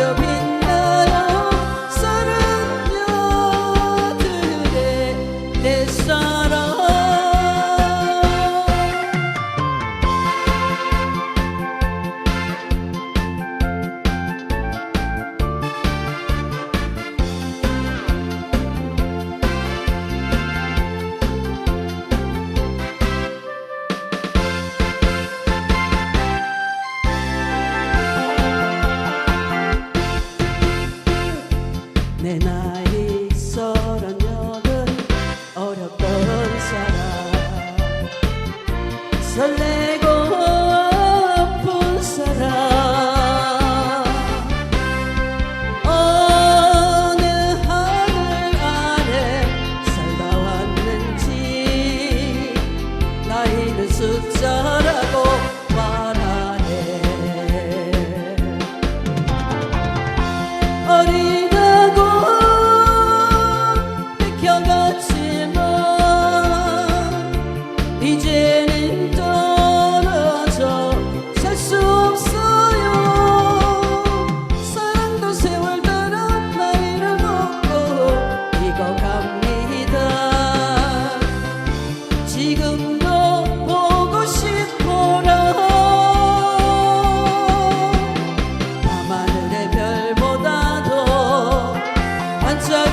the wind. 우리는 숫자라고 말하네 어린